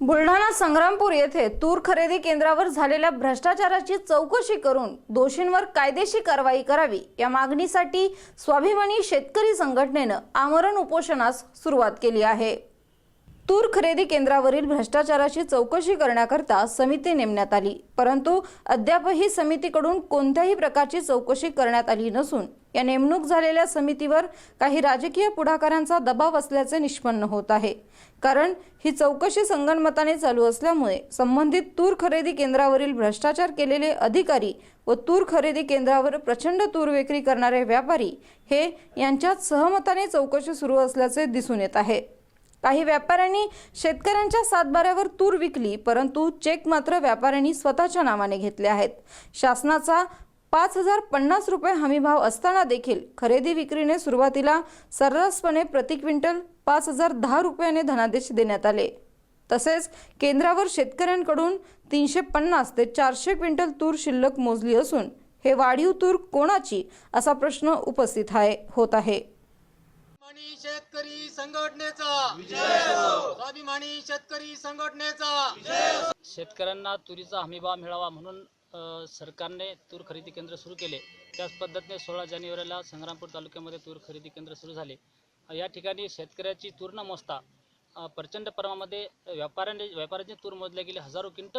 बुलढाणा संग्रामपूर येथे तूर खरेदी केंद्रावर झालेल्या भ्रष्टाचाराची चौकशी करून दोषींवर कायदेशीर कारवाई करावी या मागणीसाठी स्वाभिमानी शेतकरी संघटनेनं आमरण उपोषणास सुरुवात केली आहे. तूर खरेदी केंद्रावरील भ्रष्टाचाराची चौकशी करण्याकरता समिती नेमण्यात आली. परंतु अद्यापही समितीकडून कोणत्याही प्रकारची चौकशी करण्यात आली नसून या नेमणूक झालेल्या समितीवर काही राजकीय पुढाकारांचा दबाव असल्याचे निष्पन्न होत आहे. कारण ही चौकशी संगणमताने चालू असल्यामुळे संबंधित तूर खरेदी केंद्रावरील भ्रष्टाचार केलेले अधिकारी व तूर खरेदी केंद्रावर प्रचंड तूर विक्री करणारे व्यापारी हे यांच्यात सहमताने चौकशी सुरू असल्याचे दिसून येत आहे. काही व्यापाऱ्यांनी शेतकऱ्यांच्या सातबाऱ्यावर तूर विकली परंतु चेक मात्र व्यापाऱ्यांनी स्वतःच्या नावाने घेतले आहेत. शासनाचा पाच हजार पन्नास रुपये हमीभाव असताना देखील खरेदी विक्रीने सुरुवातीला सर्रासपणे प्रति क्विंटल पाच हजार दहा रुपयाने धनादेश देण्यात आले. तसेच केंद्रावर शेतकऱ्यांकडून तीनशे पन्नास ते चारशे क्विंटल तूर शिल्लक मोजली असून हे वाढीव तूर कोणाची असा प्रश्न उपस्थित आहे होत आहे. शेतकरी संघटनेचा. स्वाभिमानी शेतकरी संघटनेचा. शेतकऱ्यांना तुरीचा हमीभाव मिळावा म्हणून सरकारने तूर खरेदी केंद्र सुरू केले. त्याच पद्धतीने सोळा जानेवारीला संग्रामपूर तालुक्यामध्ये तूर खरेदी केंद्र सुरू झाले. या ठिकाणी शेतकऱ्याची तूर न मोजता प्रचंड प्रमाणामध्ये व्यापाऱ्यांनी व्यापाऱ्यांची तूर मोजल्या गेली हजारो क्विंटल